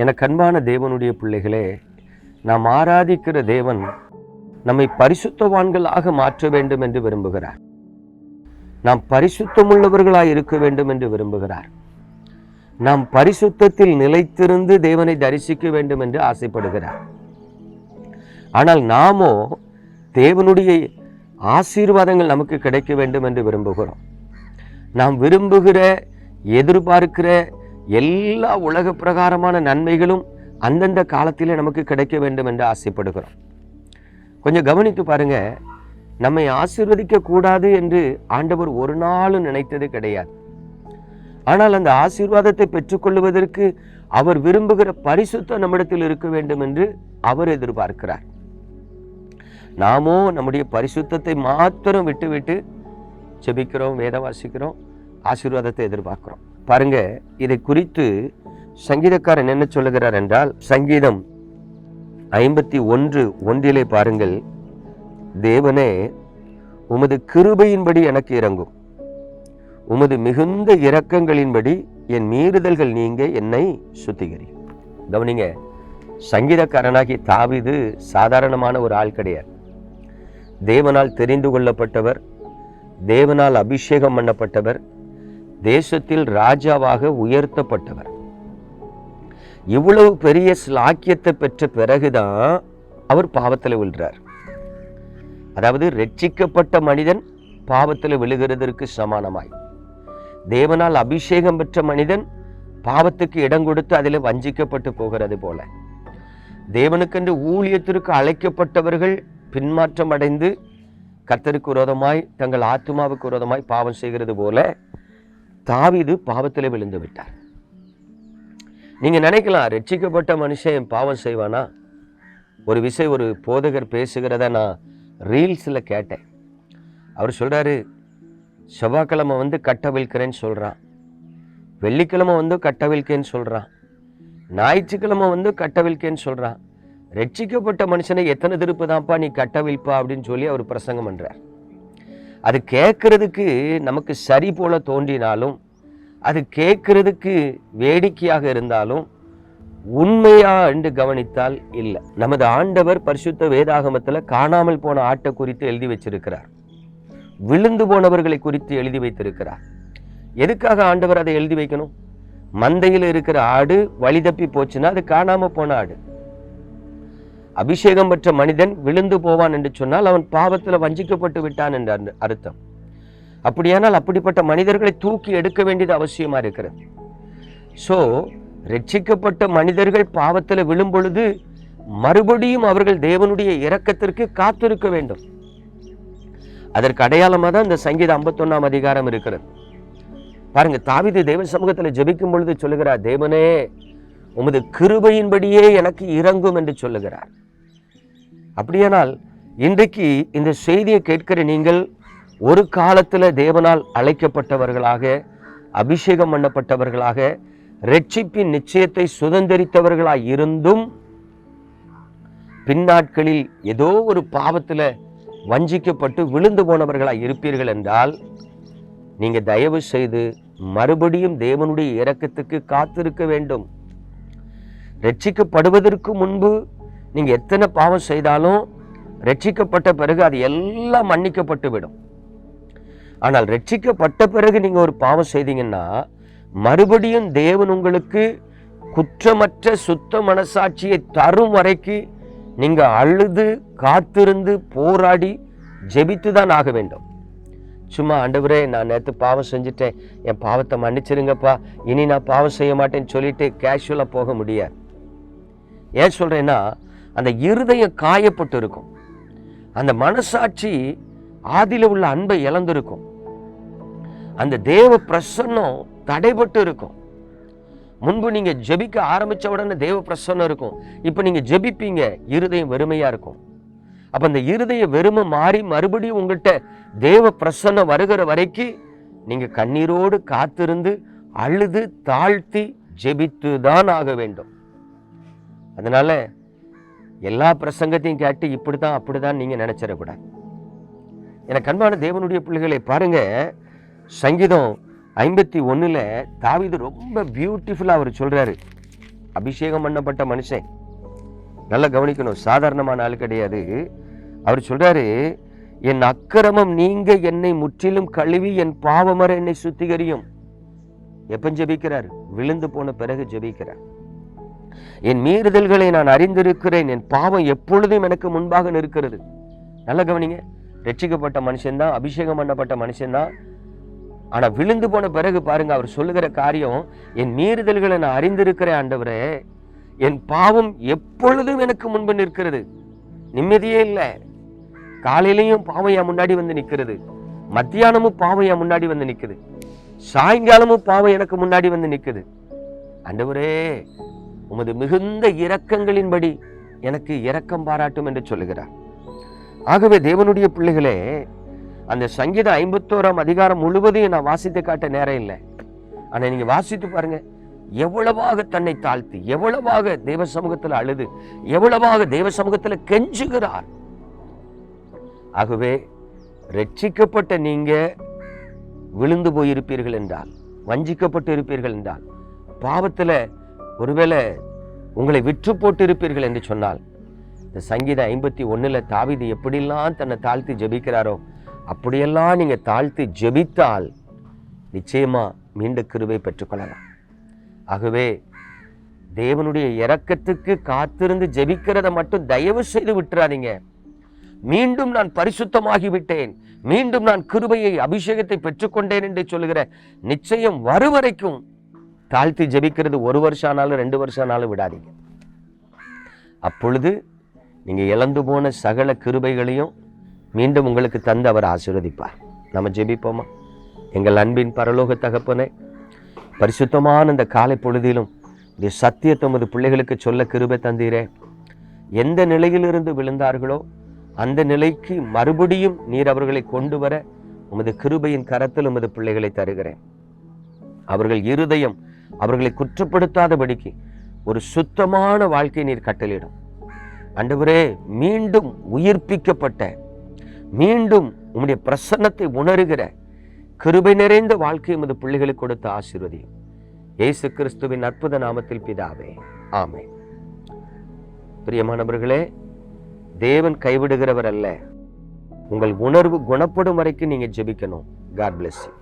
எனக்கு கண்பான தேவனுடைய பிள்ளைகளே நாம் ஆராதிக்கிற தேவன் நம்மை பரிசுத்தவான்களாக மாற்ற வேண்டும் என்று விரும்புகிறார். நாம் பரிசுத்தமுள்ளவர்களாய் இருக்க வேண்டும் என்று விரும்புகிறார். நாம் பரிசுத்தத்தில் நிலைத்திருந்து தேவனை தரிசிக்க வேண்டும் என்று ஆசைப்படுகிறார். ஆனால் நாமோ தேவனுடைய ஆசீர்வாதங்கள் நமக்கு கிடைக்க வேண்டும் என்று விரும்புகிறோம். நாம் விரும்புகிற எதிர்பார்க்கிற எல்லா உலக பிரகாரமான நன்மைகளும் அந்தந்த காலத்திலே நமக்கு கிடைக்க வேண்டும் என்று ஆசைப்படுகிறோம். கொஞ்சம் கவனித்து பாருங்க. நம்மை ஆசீர்வதிக்க கூடாது என்று ஆண்டவர் ஒரு நாளும் நினைத்தது கிடையாது. ஆனால் அந்த ஆசீர்வாதத்தை பெற்றுக்கொள்வதற்கு அவர் விரும்புகிற பரிசுத்தம் நம்மிடத்தில் இருக்க வேண்டும் என்று அவர் எதிர்பார்க்கிறார். நாமோ நம்முடைய பரிசுத்தத்தை மாத்திரம் விட்டுவிட்டு செபிக்கிறோம் வேத வாசிக்கிறோம் ஆசீர்வாதத்தை எதிர்பார்க்கிறோம். பாருங்க இதை குறித்து சங்கீதக்காரன் என்ன சொல்லுகிறார் என்றால் சங்கீதம் ஐம்பத்தி ஒன்று ஒன்றிலே பாருங்கள் தேவனே உமது கிருபையின்படி எனக்கு இறங்கும் உமது மிகுந்த இரக்கங்களின்படி என் மீறுதல்கள் நீங்க என்னை சுத்திகரி கவனிங்க சங்கீதக்காரனாகி தாவிது சாதாரணமான ஒரு ஆள் கிடையாது. தேவனால் தெரிந்து கொள்ளப்பட்டவர் தேவனால் அபிஷேகம் பண்ணப்பட்டவர் தேசத்தில் ராஜாவாக உயர்த்தப்பட்டவர். இவ்வளவு பெரிய ஸ்லாக்கியத்தை பெற்ற பிறகுதான் அவர் பாவத்தில் விழுறார். அதாவது ரட்சிக்கப்பட்ட மனிதன் பாவத்தில் விழுகிறதற்கு சமானமாய். தேவனால் அபிஷேகம் பெற்ற மனிதன் பாவத்துக்கு இடம் கொடுத்து அதில் வஞ்சிக்கப்பட்டு போகிறது போல. தேவனுக்கென்று ஊழியத்திற்கு அழைக்கப்பட்டவர்கள் பின்மாற்றம் அடைந்து கர்த்தருக்கு விரோதமாய் தங்கள் ஆத்மாவுக்கு விரோதமாய் பாவம் செய்கிறது போல தாவிது பாவத்தில் விழுந்து விட்டார். நீங்கள் நினைக்கலாம் ரட்சிக்கப்பட்ட மனுஷன் பாவம் செய்வானா? ஒரு விஷயம் ஒரு போதகர் பேசுகிறத நான் ரீல்ஸில் கேட்டேன். அவர் சொல்கிறாரு செவ்வாய்க்கிழமை வந்து கட்டவிழ்க்கிறேன்னு சொல்கிறான் வெள்ளிக்கிழமை வந்து கட்டவிழ்க்கேன்னு சொல்கிறான் ஞாயிற்றுக்கிழமை வந்து கட்டவிழ்க்கேன்னு சொல்கிறான் ரட்சிக்கப்பட்ட மனுஷனை எத்தனை திருப்பு தான்ப்பா நீ கட்டவிழ்ப்பா அப்படின்னு சொல்லி அவர் பிரசங்கம் பண்ணுறார் அது கேட்கறதுக்கு நமக்கு சரி போல தோன்றினாலும் அது கேட்கறதுக்கு வேடிக்கையாக இருந்தாலும் உண்மையா என்று கவனித்தால் இல்லை. நமது ஆண்டவர் பரிசுத்த வேதாகமத்தில் காணாமல் போன ஆட்டை குறித்து எழுதி வச்சிருக்கிறார். விழுந்து போனவர்களை குறித்து எழுதி வைத்திருக்கிறார். எதுக்காக ஆண்டவர் அதை எழுதி வைக்கணும்? மந்தையில் இருக்கிற ஆடு வழி தப்பி போச்சுன்னா அது காணாமல் போன ஆடு. அபிஷேகம் பெற்ற மனிதன் விழுந்து போவான் என்று சொன்னால் அவன் பாவத்துல வஞ்சிக்கப்பட்டு விட்டான் என்ற அர்த்தம். அப்படியானால் அப்படிப்பட்ட மனிதர்களை தூக்கி எடுக்க வேண்டியது அவசியமா இருக்கிறது. சோ ரட்சிக்கப்பட்ட மனிதர்கள் பாவத்தில் விழும்பொழுது மறுபடியும் அவர்கள் தேவனுடைய இரக்கத்திற்கு காத்திருக்க வேண்டும். அதற்கு அடையாளமாக தான் இந்த சங்கீதம் ஐம்பத்தொன்னாம் அதிகாரம் இருக்கிறது. பாருங்க தாவிது தேவ சமூகத்தில் ஜெபிக்கும் பொழுது சொல்லுகிறார் தேவனே உமது கிருபையின்படியே எனக்கு இறங்கும் என்று சொல்லுகிறார். அப்படியானால் இன்றைக்கு இந்த செய்தியை கேட்கிற நீங்கள் ஒரு காலத்தில் தேவனால் அழைக்கப்பட்டவர்களாக அபிஷேகம் பண்ணப்பட்டவர்களாக ரட்சிப்பின் நிச்சயத்தை சுதந்திரித்தவர்களாய் இருந்தும் பின்னாட்களில் ஏதோ ஒரு பாவத்தில் வஞ்சிக்கப்பட்டு விழுந்து போனவர்களாக இருப்பீர்கள் என்றால் நீங்கள் தயவு செய்து மறுபடியும் தேவனுடைய இறக்கத்துக்கு காத்திருக்க வேண்டும். ரட்சிக்கப்படுவதற்கு முன்பு நீங்கள் எத்தனை பாவம் செய்தாலும் ரட்சிக்கப்பட்ட பிறகு அது எல்லாம் மன்னிக்கப்பட்டு விடும். ஆனால் ரட்சிக்கப்பட்ட பிறகு நீங்கள் ஒரு பாவம் செய்தீங்கன்னா மறுபடியும் தேவன் உங்களுக்கு குற்றமற்ற சுத்த மனசாட்சியை தரும் வரைக்கு நீங்கள் அழுது காத்திருந்து போராடி ஜெபித்து தான் ஆக வேண்டும். சும்மா ஆண்டவரே நான் நேற்று பாவம் செஞ்சுட்டேன். என் பாவத்தை மன்னிச்சிருங்கப்பா. இனி நான் பாவம் செய்ய மாட்டேன்னு சொல்லிட்டு கேஷுவலாக போக முடியாது. ஏன் சொல்கிறேன்னா அந்த இருதயம் காயப்பட்டு இருக்கும் அந்த மனசாட்சி ஆதியில் உள்ள அன்பை இழந்திருக்கும். அந்த தேவ பிரசன்னம் தடைபட்டு இருக்கும் முன்பு நீங்கள் ஜெபிக்க ஆரம்பித்த உடனே தேவ பிரசன்னம் இருக்கும். இப்போ நீங்கள் ஜெபிப்பீங்க இருதயம் வெறுமையாக இருக்கும். அப்போ அந்த இருதய வெறுமை மாறி மறுபடியும் உங்கள்கிட்ட தேவ பிரசன்னம் வருகிற வரைக்கும் நீங்கள் கண்ணீரோடு காத்திருந்து அழுது தாழ்த்தி ஜெபித்து தான் ஆக வேண்டும். அதனால் எல்லா பிரசங்கத்தையும் கேட்டு இப்படி இப்படிதான் அப்படிதான் நீங்கள் நினச்சிடக்கூடாது எனக்கு அன்பான தேவனுடைய பிள்ளைகளை பாருங்கள் சங்கீதம் ஐம்பத்தி ஒன்றில் தாவிது ரொம்ப பியூட்டிஃபுல்லாக அவர் சொல்கிறாரு அபிஷேகம் பண்ணப்பட்ட மனுஷன். நல்லா கவனிக்கணும் சாதாரணமான ஆள் கிடையாது. அவர் சொல்கிறாரு என் அக்கிரமம் நீங்க என்னை முற்றிலும் கழுவி என் பாவமர என்னை சுத்திகரியும். எப்போ ஜெபிக்கிறார்? விழுந்து போன பிறகு ஜெபிக்கிறார். என் மீறுதல்களை நான் அறிந்திருக்கிறேன். என் பாவம் எப்பொழுதும் எனக்கு முன்பாக நிற்கிறது. நல்ல கவனிங்க. ரட்சிக்கப்பட்ட மனுஷன்தான் அபிஷேகம் பண்ணப்பட்ட மனுஷன்தான். ஆனால் விழுந்து போன பிறகு பாருங்க அவர் சொல்லுகிற காரியம் என் மீறுதல்களை நான் அறிந்திருக்கிறேன் ஆண்டவரே. என் பாவம் எப்பொழுதும் எனக்கு முன்பு நிற்கிறது. நிம்மதியே இல்லை. காலையிலையும் பாவம் என் முன்னாடி வந்து நிற்கிறது. மத்தியானமும் பாவம் என் முன்னாடி வந்து நிற்குது. சாயங்காலமும் பாவம் எனக்கு முன்னாடி வந்து நிற்குது. ஆண்டவரே உமது மிகுந்த இரக்கங்களின்படி எனக்கு இரக்கம் பாராட்டும் என்று சொல்லுகிறார். ஆகவே தேவனுடைய பிள்ளைகளே அந்த சங்கீதம் ஐம்பத்தோராம் அதிகாரம் முழுவதையும் நான் வாசித்து காட்ட நேரம் இல்லை. ஆனால் நீங்கள் வாசித்து பாருங்க. எவ்வளவாக தன்னை தாழ்த்தி எவ்வளவாக தேவ சமூகத்தில் அழுது எவ்வளவாக தேவ சமூகத்தில் கெஞ்சுகிறார். ஆகவே ரட்சிக்கப்பட்ட நீங்க விழுந்து போயிருப்பீர்கள் என்றால் வஞ்சிக்கப்பட்டு இருப்பீர்கள் என்றால் பாவத்தில் ஒருவேளை உங்களை விற்று போட்டிருப்பீர்கள் என்று சொன்னால் இந்த சங்கீதம் ஐம்பத்தி ஒன்றில் தாவிது எப்படியெல்லாம் தன்னை தாழ்த்தி ஜெபிக்கிறாரோ அப்படியெல்லாம் நீங்கள் தாழ்த்தி ஜெபித்தால் நிச்சயமாக மீண்டும் கிருவை பெற்றுக்கொள்ளலாம். ஆகவே தேவனுடைய இறக்கத்துக்கு காத்திருந்து ஜெபிக்கிறத மட்டும் தயவு செய்து விட்டுறாதீங்க. மீண்டும் நான் பரிசுத்தமாகி விட்டேன் மீண்டும் நான் கிருபையை அபிஷேகத்தை பெற்றுக்கொண்டேன் என்று சொல்லுகிற நிச்சயம் வருவரைக்கும் தாழ்த்தி ஜெபிக்கிறது ஒரு வருஷம் ஆனாலும் ரெண்டு வருஷம் ஆனாலும் விடாதீங்க. அப்பொழுது நீங்கள் இழந்து போன சகல கிருபைகளையும் மீண்டும் உங்களுக்கு தந்து அவர் ஆசீர்வதிப்பார். நம்ம ஜெபிப்போமா? எங்கள் அன்பின் பரலோக தகப்பனே பரிசுத்தமான இந்த காலை பொழுதிலும் இந்த சத்தியத்தை உமது பிள்ளைகளுக்கு சொல்ல கிருபை தந்தீரே. எந்த நிலையிலிருந்து விழுந்தார்களோ அந்த நிலைக்கு மறுபடியும் நீர் அவர்களை கொண்டு வர உமது கிருபையின் கரத்தில் உமது பிள்ளைகளை தருகிறேன். அவர்கள் இருதயம் அவர்களை குற்றப்படுத்தாதபடிக்கு ஒரு சுத்தமான வாழ்க்கை நீர் கட்டளிடும். அண்டவரே மீண்டும் உயிர்ப்பிக்கப்பட்ட மீண்டும் உம்முடைய பிரசன்னத்தை உணர்கிற கிருபை நிறைந்த வாழ்க்கை எமது பிள்ளைகளுக்கு கொடுத்த ஆசீர்வதியும். இயேசு கிறிஸ்துவின் அற்புத நாமத்தில் பிதாவே ஆமே பிரியமானவர்களே தேவன் கைவிடுகிறவர் அல்ல உங்கள் உணர்வு குணப்படும் வரைக்கும் நீங்க ஜெபிக்கணும். God bless you